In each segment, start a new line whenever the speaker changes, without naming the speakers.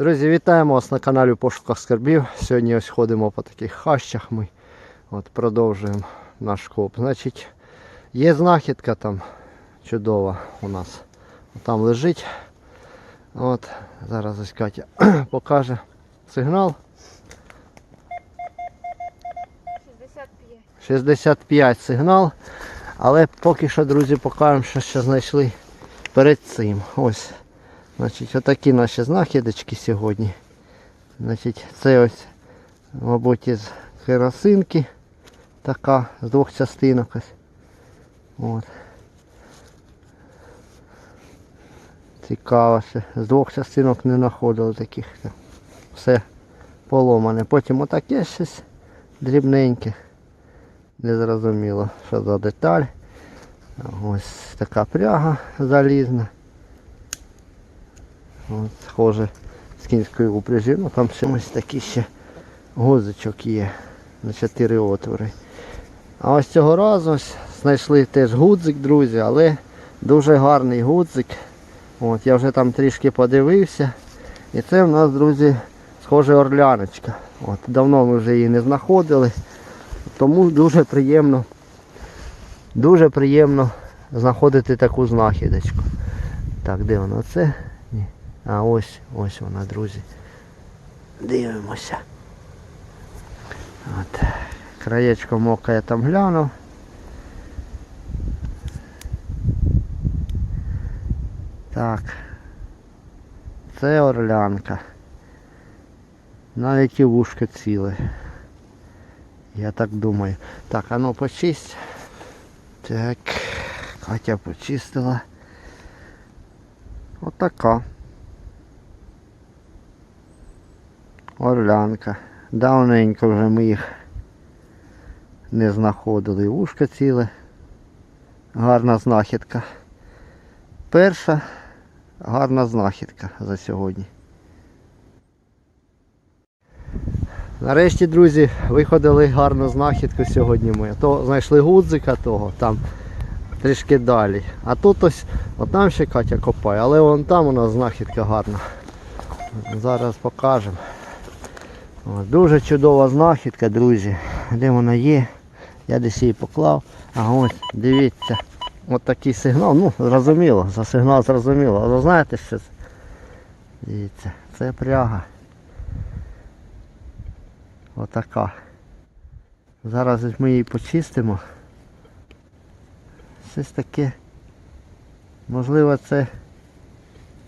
Друзі, вітаємо вас на каналі Пошуках Скарбів. Сьогодні ось ходимо по таких хащах ми. От продовжуємо наш коп. Значить, є знахідка там чудова у нас. Там лежить. От, зараз ось Катя покаже сигнал.
65.
65 сигнал. Але поки що, друзі, покажемо, що ще знайшли перед цим. Ось. Значить, отакі наші знахідочки сьогодні. Значить, це ось, мабуть, із керосинки. Така з двох частинок ось. От. Цікаво, що з двох частинок не знаходили таких. Все поломане. Потім отаке щось дрібненьке. Незрозуміло, що за деталь. Ось така пряга залізна. От, схоже з кінської упряжі. Ну там ще ось такий ще гузичок є на чотири отвори. А ось цього разу ось знайшли теж гудзик, друзі, але дуже гарний гудзик. От, я вже там трішки подивився. І це в нас, друзі, схоже орляночка. От, давно ми вже її не знаходили. Тому дуже приємно, дуже приємно знаходити таку знахідочку. Так, де вона це? А ось, ось вона, друзі. Дивимося. От. Краєчком ока я там глянув. Так. Це орлянка. Навіть і вушка ціле. Я так думаю. Так, а ну почисть. Так. Катя почистила. Отака. Орлянка. Давненько вже ми їх не знаходили. Вушка ціле. Гарна знахідка. Перша гарна знахідка за сьогодні. Нарешті, друзі, виходили гарну знахідку сьогодні ми. То знайшли гудзика того, там трішки далі. А тут ось, от там ще Катя копає, але вон там у нас знахідка гарна. Зараз покажемо. О, дуже чудова знахідка, друзі. Де вона є? Я десь її поклав. А ось, дивіться. От такий сигнал. Ну, зрозуміло, за сигнал зрозуміло. Але знаєте що це? Дивіться, це пряга. Отака. Зараз ми її почистимо. Щось таке. Можливо це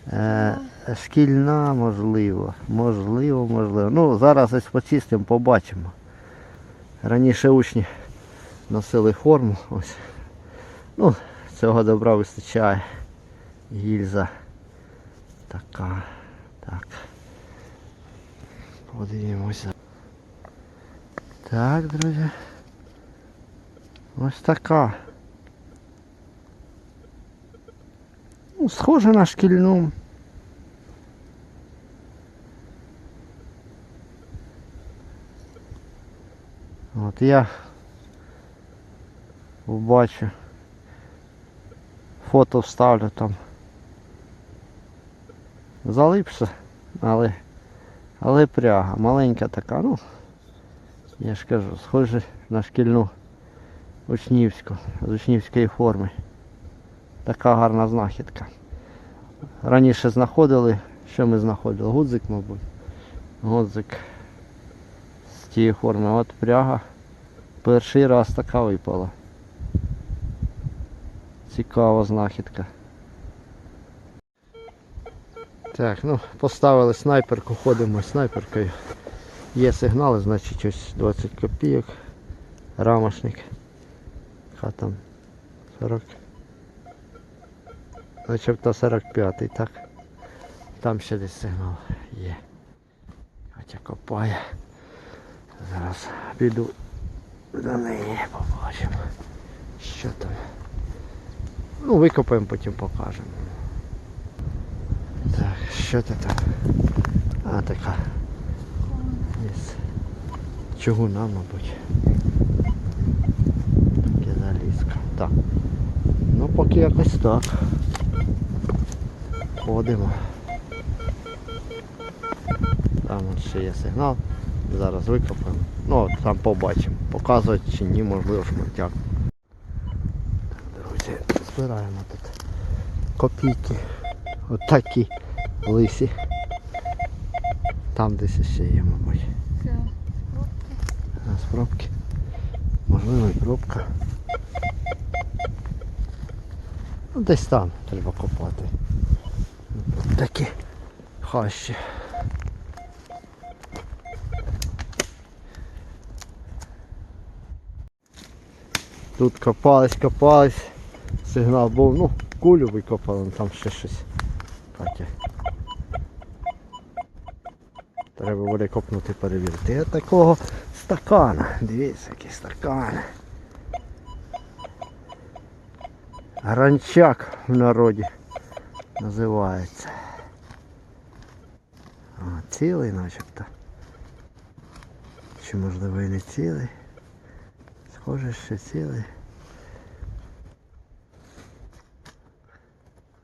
е, шкільна, можливо. Можливо, можливо. Ну, зараз ось почистимо, побачимо. Раніше учні носили форму. Ось. Ну, цього добра вистачає. Гільза. Така. Так. Подивимося. Так, друзі. Ось така. Ну, схоже на шкільну. От я бачу. Фото вставлю там. Залипся, але але пряга. Маленька така, ну. Я ж кажу, схоже на шкільну учнівську, з учнівської форми. Така гарна знахідка. Раніше знаходили, що ми знаходили? Гудзик, мабуть. Гудзик з тієї форми. От пряга. Перший раз така випала. Цікава знахідка. Так, ну поставили снайперку, ходимо снайперкою. Є сигнали, значить ось 20 копійок. Рамошник. Ха там 40. Начебто 45-й, так? Там ще десь сигнал є. Хоча копає. Зараз піду до неї побачимо. Що там. Ну, викопаємо, потім покажемо. Так, що це там? А, така. Чугуна, мабуть. Таке залізка. Так. Ну поки якось так. Ходимо. Там ще є сигнал. Зараз викопаємо. Ну, от там побачимо. Показувати чи ні, можливо, шматяк. Друзі, збираємо тут копійки. От лисі. Там десь ще є, мабуть.
Це пробки.
Нас пробки. Можливо і пробка. Ну десь там треба копати. Такі хащі. Тут копались, копались. Сигнал був, ну, кулю викопали, ну, там ще щось. Таке. Треба буде копнути перевірити. Я такого стакана. Дивіться, який стакан. Гранчак в народі називається. А, цілий начебто. Чи можливо і не цілий. Схоже, що цілий.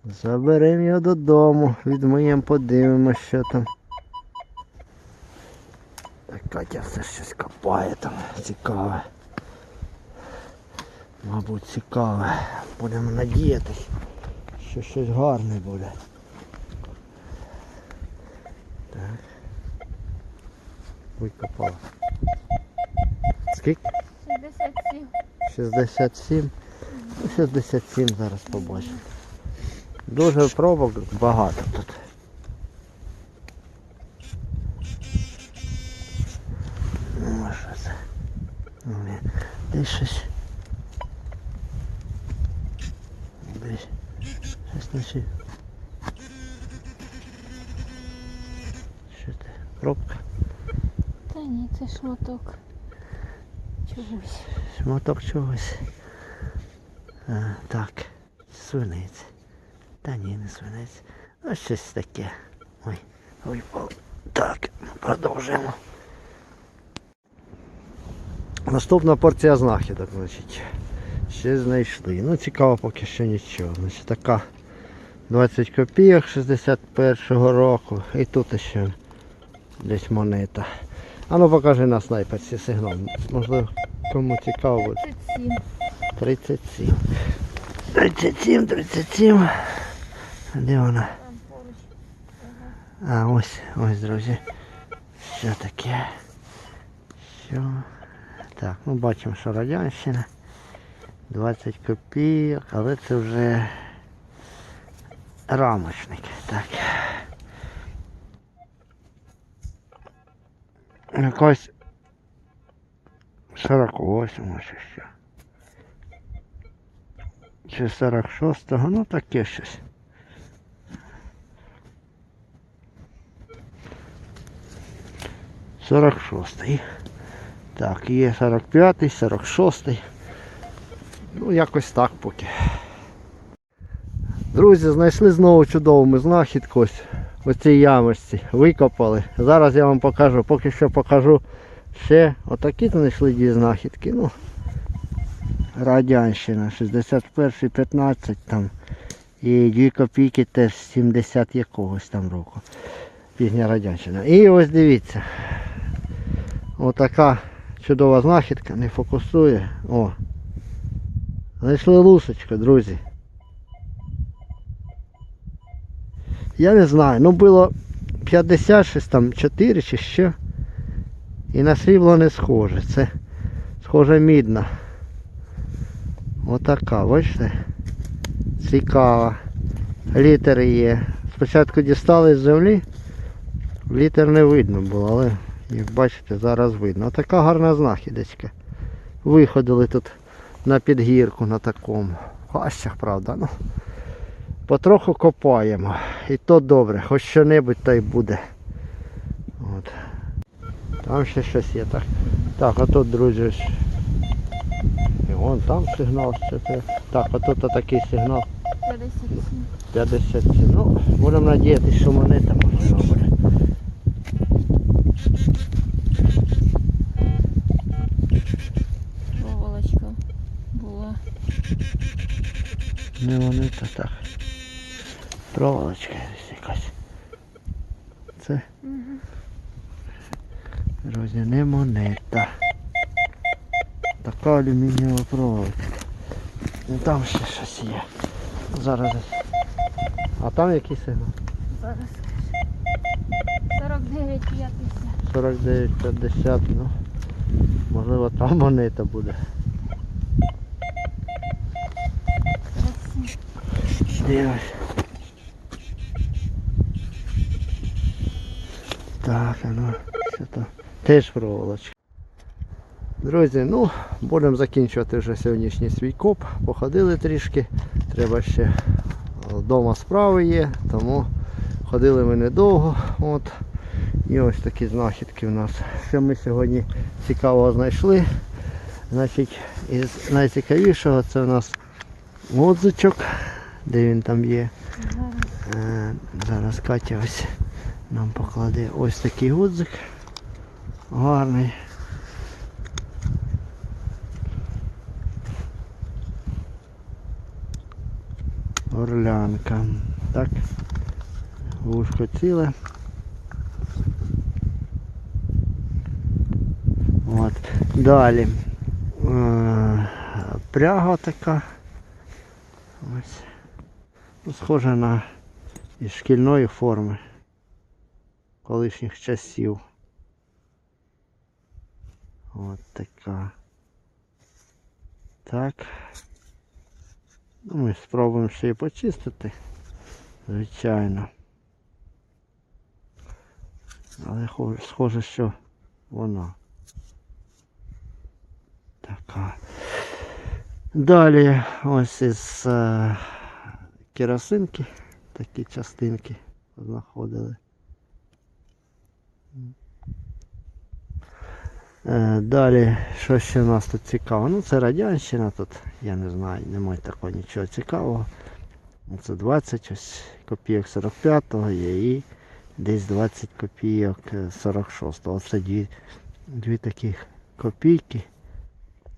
Заберемо його додому, відмиємо, подивимося, що там. Катя все щось копає там, цікаве. Мабуть, цікаве. Будемо надіятись, що щось гарне буде. Так. Викопала. Скільки?
67.
67. Ну, 67 зараз побачимо. Дуже пробок багато тут. Ну, що це? Ну, ні. Десь щось. Десь. Щось наче. Що це? Пробка.
Та ні, це шматок.
Шматок чогось. А, так. Свинець. Та ні, не свинець. А щось таке. Ой, випав. Так, продовжуємо. Наступна порція знахідок, значить. Ще знайшли. Ну цікаво поки що нічого. Значить така 20 копійок 61-го року. І тут ще десь монета. А ну покажи на снайперці сигнал. Можливо, кому цікаво буде.
37.
37. 37, 37. А Де вона? А, ось, ось, друзі. Що таке? Що? Так, ну бачимо, що радянщина. 20 копійок, але це вже рамочник. Так. Якось 48 ось що. Чи 46-го, ну таке щось. Сорок шостий. Так, є 45-й, 46-й. Ну, якось так поки. Друзі, знайшли знову чудову ми знахідку ось в цій ямочці. Викопали. Зараз я вам покажу, поки що покажу ще отакі знайшли дві знахідки. Ну, Радянщина, 61 15 там. І 2 копійки теж 70 якогось там року. Пізня радянщина. І ось дивіться. Отака чудова знахідка, не фокусує. О. Знайшли лусочку, друзі. Я не знаю, ну було 56 там 4 чи що. І на срібло не схоже. Це схоже мідна. Отака, бачите? Цікава. Літери є. Спочатку дістали з землі. Літер не видно було, але як бачите, зараз видно. Отака гарна знахідочка. Виходили тут на підгірку на такому. Хащах, правда. Ну, потроху копаємо. І то добре, хоч що-небудь та й буде. От. Там ще щось є. Так, так а тут, друзі. І вон там сигнал це. Так, а тут такий сигнал
57.
57. Ну, будемо надіятися, що монета можливо буде.
Проволочка була.
Не монета, так. Проволочка якась. Це
Угу.
Друзі, не монета. Така алюмінієва проволока. Ну там ще щось є. Зараз. А там який сигнал?
Зараз. 49 50.
49, 50, ну. Можливо там монета буде.
47.
Дивись. Так, а ну, що то? Теж проволочка. Друзі, ну, будемо закінчувати вже сьогоднішній свій коп. Походили трішки. Треба ще вдома справи є, тому ходили ми недовго. От. І ось такі знахідки у нас. Що ми сьогодні цікавого знайшли. Значить, із найцікавішого це у нас модзичок. Де він там є?
Зараз.
Е, Зараз Катя ось нам покладе ось такий гудзик. Гарний. Орлянка. Так. Вушко ціле. От. Далі. Е, Пряга така. Ось. Ну, схоже на із шкільної форми колишніх часів. От така. Так. Ну, ми спробуємо ще її почистити. Звичайно. Але схоже, що вона. Така. Далі ось із е, керосинки такі частинки знаходили. Далі, що ще у нас тут цікаво? Ну це радянщина тут, я не знаю, немає такого нічого цікавого. Ну, Це 20 ось копійок 45-го є і десь 20 копійок е, 46-го. Оце дві, дві такі копійки.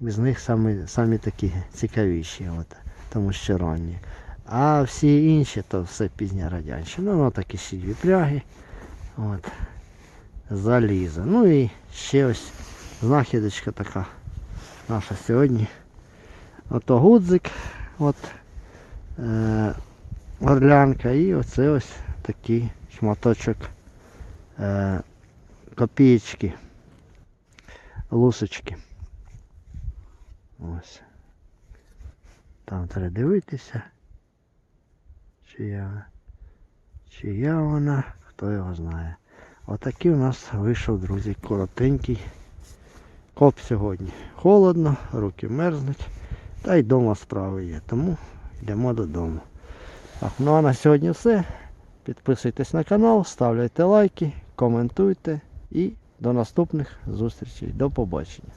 З них самі, самі такі цікавіші, от, тому що ранні. А всі інші то все пізня радянщина. Ну, такі ще дві пряги. От. Залізо. Ну і ще ось знахідочка така наша сьогодні. Ото гудзик, от, е, орлянка і оце ось такий шматочок е, копієчки, лусочки. Ось. Там треба дивитися. Чия, чия вона, хто його знає. Отакий у нас вийшов, друзі, коротенький коп сьогодні. Холодно, руки мерзнуть, та й вдома справи є. Тому йдемо додому. Так, ну а на сьогодні все. Підписуйтесь на канал, ставляйте лайки, коментуйте і до наступних зустрічей. До побачення.